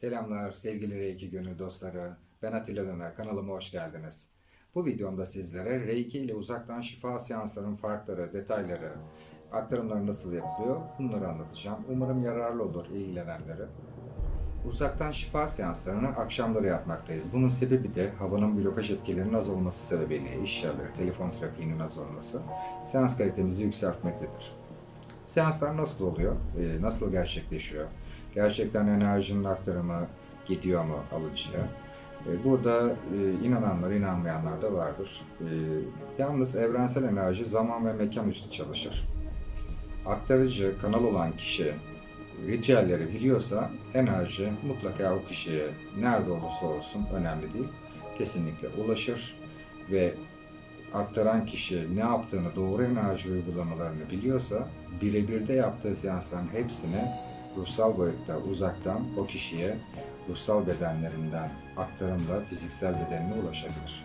Selamlar sevgili Reiki gönül dostları. Ben Atilla Döner. Kanalıma hoş geldiniz. Bu videomda sizlere Reiki ile uzaktan şifa seanslarının farkları, detayları, aktarımları nasıl yapılıyor bunları anlatacağım. Umarım yararlı olur ilgilenenlere. Uzaktan şifa seanslarını akşamları yapmaktayız. Bunun sebebi de havanın blokaj etkilerinin az olması sebebiyle iş yerleri, telefon trafiğinin az olması seans kalitemizi yükseltmektedir. Seanslar nasıl oluyor? Nasıl gerçekleşiyor? Gerçekten enerjinin aktarımı gidiyor mu alıcıya? Ee, burada e, inananlar, inanmayanlar da vardır. Ee, yalnız evrensel enerji zaman ve mekan üstü çalışır. Aktarıcı, kanal olan kişi ritüelleri biliyorsa enerji mutlaka o kişiye nerede olursa olsun önemli değil. Kesinlikle ulaşır ve aktaran kişi ne yaptığını, doğru enerji uygulamalarını biliyorsa birebir de yaptığı seansların hepsini ruhsal boyutta uzaktan o kişiye ruhsal bedenlerinden aktarımla fiziksel bedenine ulaşabilir.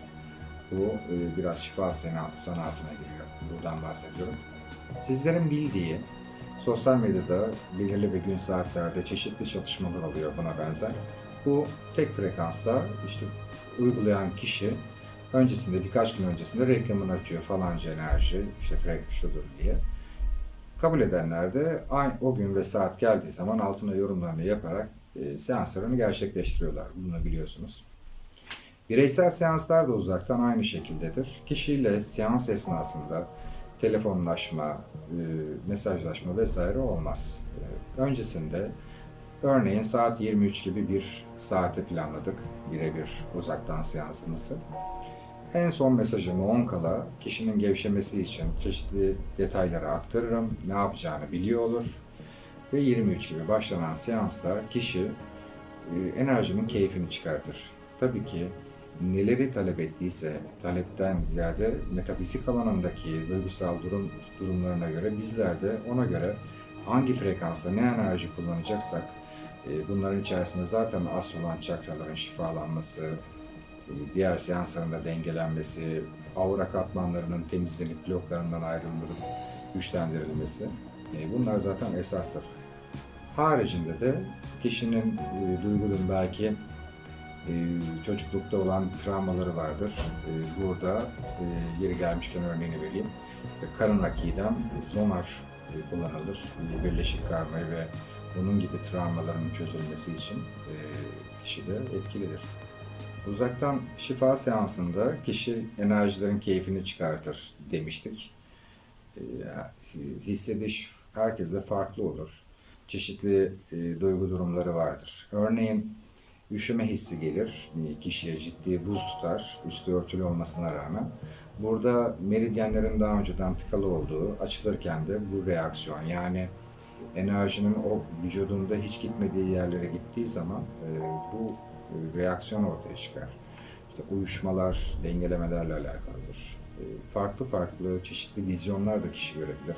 Bu e, biraz şifa sanatına giriyor. Buradan bahsediyorum. Sizlerin bildiği sosyal medyada belirli ve gün saatlerde çeşitli çalışmalar oluyor buna benzer. Bu tek frekansta işte uygulayan kişi öncesinde birkaç gün öncesinde reklamını açıyor falanca enerji işte frek şudur diye. Kabul edenler de aynı o gün ve saat geldiği zaman altına yorumlarını yaparak e, seanslarını gerçekleştiriyorlar. Bunu biliyorsunuz. Bireysel seanslar da uzaktan aynı şekildedir. Kişiyle seans esnasında telefonlaşma, e, mesajlaşma vesaire olmaz. E, Öncesinde örneğin saat 23 gibi bir saate planladık birebir uzaktan seansımızı. En son mesajımı 10 kala kişinin gevşemesi için çeşitli detayları aktarırım. Ne yapacağını biliyor olur. Ve 23 gibi başlanan seansta kişi e, enerjimin keyfini çıkartır. Tabii ki neleri talep ettiyse talepten ziyade metafizik alanındaki duygusal durum durumlarına göre bizler de ona göre hangi frekansta ne enerji kullanacaksak e, bunların içerisinde zaten asıl olan çakraların şifalanması, diğer seanslarında dengelenmesi, aura katmanlarının temizlenip bloklarından ayrılılıp güçlendirilmesi e, bunlar zaten esastır. Haricinde de kişinin e, duygunun belki e, çocuklukta olan travmaları vardır. Burada yeri gelmişken örneğini vereyim. Karın akiden zonar kullanılır. Birleşik karmayı ve bunun gibi travmaların çözülmesi için e, kişi de etkilidir. Uzaktan şifa seansında kişi enerjilerin keyfini çıkartır demiştik. E, hissediş herkeste farklı olur. Çeşitli e, duygu durumları vardır. Örneğin üşüme hissi gelir. E, Kişiye ciddi buz tutar, üstü örtülü olmasına rağmen. Burada meridyenlerin daha önceden tıkalı olduğu, açılırken de bu reaksiyon yani enerjinin o vücudunda hiç gitmediği yerlere gittiği zaman e, bu reaksiyon ortaya çıkar. İşte uyuşmalar, dengelemelerle alakalıdır. E, farklı farklı çeşitli vizyonlar da kişi görebilir.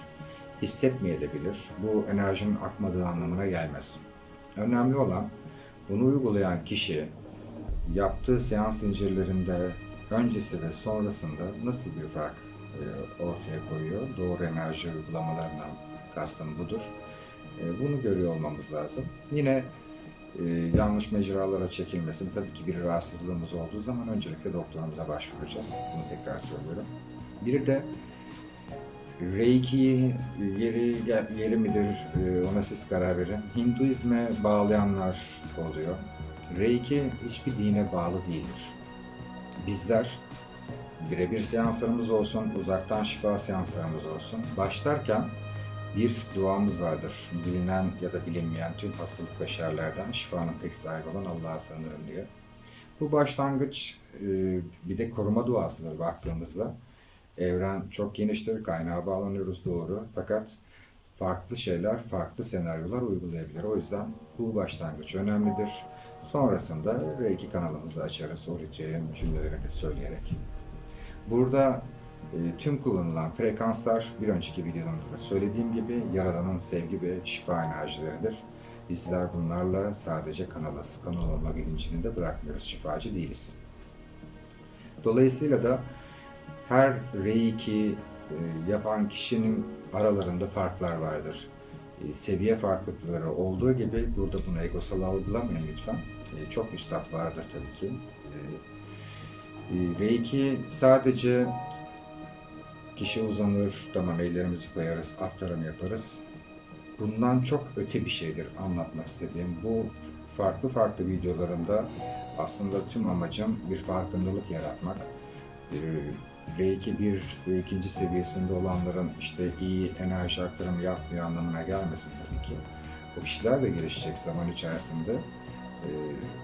Hissetmeyebilir. Bu enerjinin akmadığı anlamına gelmez. Önemli olan bunu uygulayan kişi yaptığı seans zincirlerinde öncesi ve sonrasında nasıl bir fark e, ortaya koyuyor? Doğru enerji uygulamalarından kastım budur. E, Bunu görüyor olmamız lazım. Yine e, yanlış mecralara çekilmesin. Tabii ki bir rahatsızlığımız olduğu zaman öncelikle doktorumuza başvuracağız. Bunu tekrar söylüyorum. Bir de Reiki yeri yeri midir e, ona siz karar verin. Hinduizme bağlayanlar oluyor. Reiki hiçbir dine bağlı değildir. Bizler birebir seanslarımız olsun, uzaktan şifa seanslarımız olsun. Başlarken bir duamız vardır. Bilinen ya da bilinmeyen tüm hastalık ve şerlerden şifanın tek sahibi olan Allah'a sığınırım diye. Bu başlangıç e, bir de koruma duasıdır baktığımızda. Evren çok geniştir, kaynağa bağlanıyoruz doğru. Fakat farklı şeyler, farklı senaryolar uygulayabilir. O yüzden bu başlangıç önemlidir. Sonrasında Reiki kanalımızı açarız o ritüelin cümlelerini söyleyerek. Burada tüm kullanılan frekanslar bir önceki videomda da söylediğim gibi Yaradan'ın sevgi ve şifa enerjileridir. Bizler bunlarla sadece kanalız. Kanal olma bilincini de bırakmıyoruz. Şifacı değiliz. Dolayısıyla da her reiki e, yapan kişinin aralarında farklar vardır. e, seviye farklılıkları olduğu gibi burada bunu egosal algılamayın lütfen. E, çok üstad vardır tabii ki. Reiki sadece kişi uzanır, damar ellerimizi koyarız, aktarım yaparız. Bundan çok öte bir şeydir anlatmak istediğim. Bu farklı farklı videolarımda aslında tüm amacım bir farkındalık yaratmak. Ee, R2 bir ve ikinci seviyesinde olanların işte iyi enerji aktarımı yapmıyor anlamına gelmesin tabii ki. Bu kişiler de gelişecek zaman içerisinde. Ee,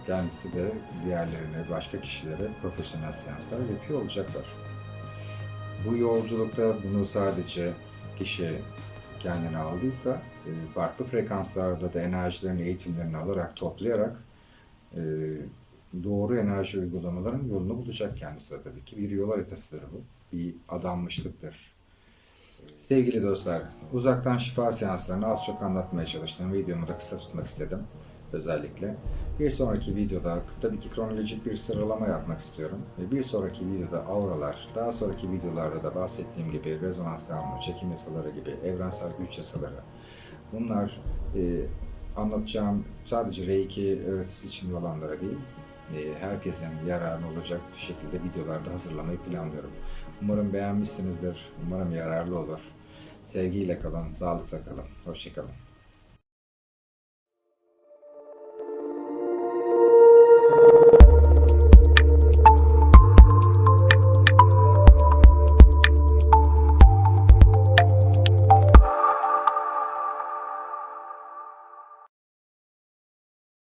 Kendisi de diğerlerine, başka kişilere profesyonel seanslar yapıyor olacaklar. Bu yolculukta bunu sadece kişi kendine aldıysa e, farklı frekanslarda da enerjilerini, eğitimlerini alarak, toplayarak e, doğru enerji uygulamaların yolunu bulacak kendisi de tabii ki. Bir yol haritasıdır bu. Bir adanmışlıktır. Sevgili dostlar, uzaktan şifa seanslarını az çok anlatmaya çalıştım. Videomu da kısa tutmak istedim özellikle. Bir sonraki videoda tabii ki kronolojik bir sıralama yapmak istiyorum. Ve bir sonraki videoda auralar, daha sonraki videolarda da bahsettiğim gibi rezonans kanunu, çekim yasaları gibi evrensel güç yasaları. Bunlar e, anlatacağım sadece Reiki öğretisi için olanlara değil, e, herkesin yararına olacak şekilde videolarda hazırlamayı planlıyorum. Umarım beğenmişsinizdir, umarım yararlı olur. Sevgiyle kalın, sağlıkla kalın, hoşçakalın.